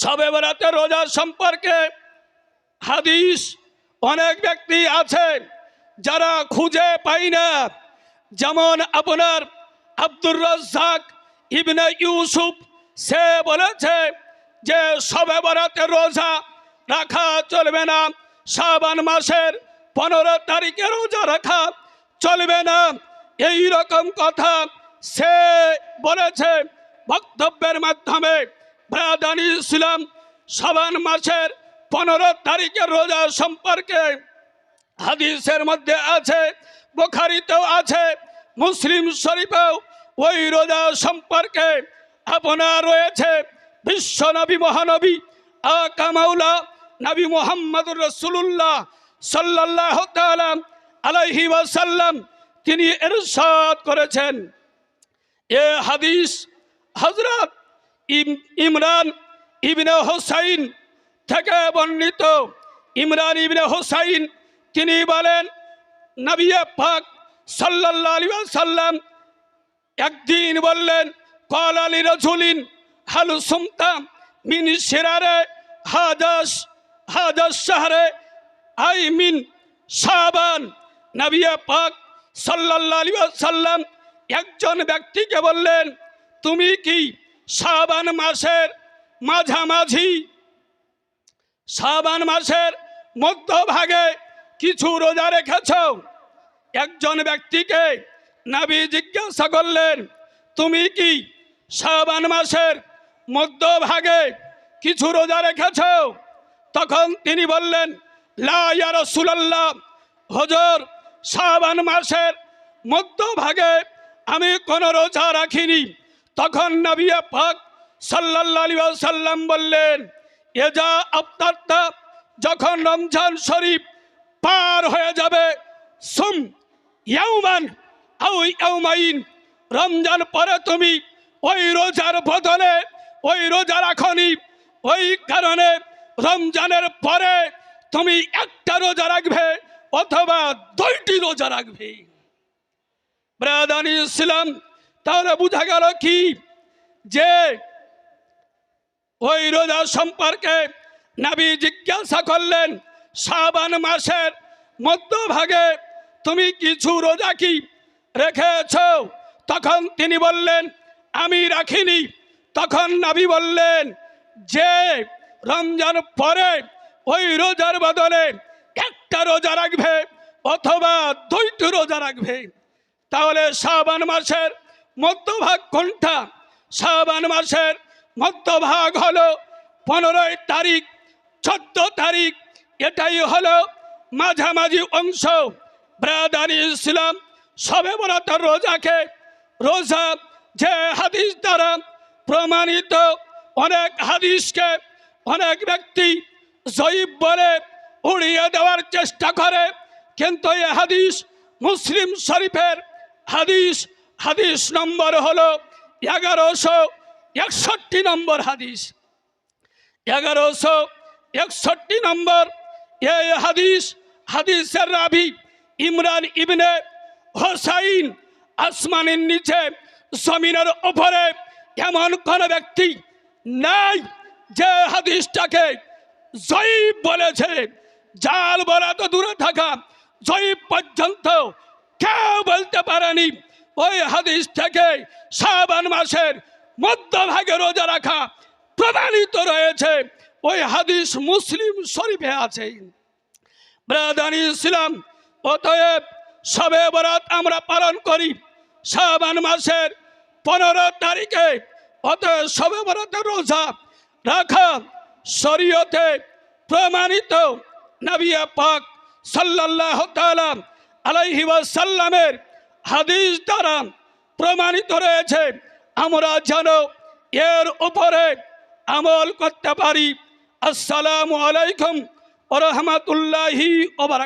সবে বেড়াতে রোজা সম্পর্কে হাদিস অনেক ব্যক্তি আছে যারা খুঁজে পাই না। যেমন আপনার আব্দুর রাজ্জাক ইবনে ইউসুফ, সে বলেছে যে সবে বরাতে রোজা রাখা চলবে না। শাবান মাসের পনেরো তারিখে রোজা রাখা চলবে না। এই রকম কথা সে বলেছে বক্তব্যের মাধ্যমে। ইসলাম শাবান মাসের পনেরো তারিখের রোজা সম্পর্কে। হাদিসের মধ্যে আছে, বোখারিতেও আছে, মুসলিম শরীফেও ওই রোজা সম্পর্কে আপনার রয়েছে। বিশ্ব নবী, মহানবী আকামাউলা নবী মোহাম্মদ রসুল্লাহ সাল্লাহ তালাম আলাইহি ওয়াসাল্লাম, তিনি এরশাদ করেছেন। এ হাদিস হজরত ইমরান ইবনে হোসাইন থেকে বর্ণিত। ইমরান ইবনে হোসাইন তিনি বলেন, নবী পাক সাল্লাল্লাহু আলাইহি ওয়াসাল্লাম একদিন বললেন কল আলী রজুলিন হালু সুমতাম মিন শিরারে হাদাস হাদাস শাহরে আই মিন শাবান। নবিয়া পাক সাল্লাল্লাহু আলাইহি সাল্লাম একজন ব্যক্তিকে বললেন, তুমি কি শাবান মাসের মাঝামাঝি, শাবান মাসের মধ্যভাগে কিছু রোজা রেখেছ? একজন ব্যক্তিকে নাবি জিজ্ঞাসা করলেন, তুমি কি শাবান মাসের মধ্যভাগে কিছু রোজা রেখেছ? তখন তিনি বললেন, লা ইয়া রাসূলুল্লাহ, হজর, শাবান মাসের মধ্যভাগে আমি কোনো রোজা রাখিনি। তখন নবিয়া পাক সাল্লাল্লাহু আলাইহি ওয়াসাল্লাম বললেন এজা আফতারতা যখন রমজান শরীফ পার হয়ে যাবে, সুম ইয়াউমান ইয়াউমাইন, রমজান পরে তুমি ওই রোজার বদলে, ওই রোজা রাখনি। ওই কারণে রমজানের পরে তুমি একটা রোজা রাখবে অথবা দুইটি রোজা রাখবে। ইসলাম তাহলে বোঝা গেল কি? যে ওই রোজা সম্পর্কে নাবি জিজ্ঞাসা করলেন, শাবান মাসের মধ্যভাগে তুমি কিছু রোজা কি রেখেছ? তখন তিনি বললেন, আমি রাখিনি। তখন নাবি বললেন, যে রমজান পরে ওই রোজার বদলে একটা রোজা রাখবে অথবা দুইটি রোজা রাখবে। তাহলে শাবান মাসের মধ্যভাগ কোনটা শাবান মাসের মধ্যভাগ হলো পনেরোই তারিখ, চোদ্দ তারিখ। এটাই হলো মাঝামাঝি অংশ। ব্রাদানি ইসলাম, সবে বরাত রোজাকে, রোজা যে হাদিস দ্বারা প্রমাণিত, অনেক হাদিসকে অনেক ব্যক্তি জয়ীব বলে উড়িয়ে দেওয়ার চেষ্টা করে, কিন্তু এ হাদিস মুসলিম শরীফের হাদিস হাদিস নম্বর হলো এগারোশো একষট্টি নম্বর হাদিস। এগারোশো একষট্টি নম্বর এই হাদিস, হাদিসের রাবি ইমরান ইবনে হোসাইন আসমানের নিচে জমিনের ওপরে এমন কোন ব্যক্তি নাই যে হাদিসটাকে জয়ীব বলেছে। জাল বলা তো দূরে থাকা জয়ীব পর্যন্ত কেউ বলতে পারেনি। ওই হাদিস থেকে শাবান মাসের মধ্যভাগে রোজা রাখা প্রমাণিত রয়েছে। ওই হাদিস মুসলিম শরীফে আছে। ইসলাম, অতএব সবে বরাত আমরা পালন করি শাবান মাসের পনেরো তারিখে। অতএব সবে বরাতের রোজা রাখা শরীয়তে প্রমাণিত। নবিয়া পাক সাল্লাল্লাহ তাআলা আলাইহি ওয়াসাল্লামের হাদিস দ্বারা প্রমাণিত রয়েছে, আমরা যেন এর উপরে আমল করতে পারি। আসসালামু আলাইকুম রহমতুল্লাহি বারাকাতুহু।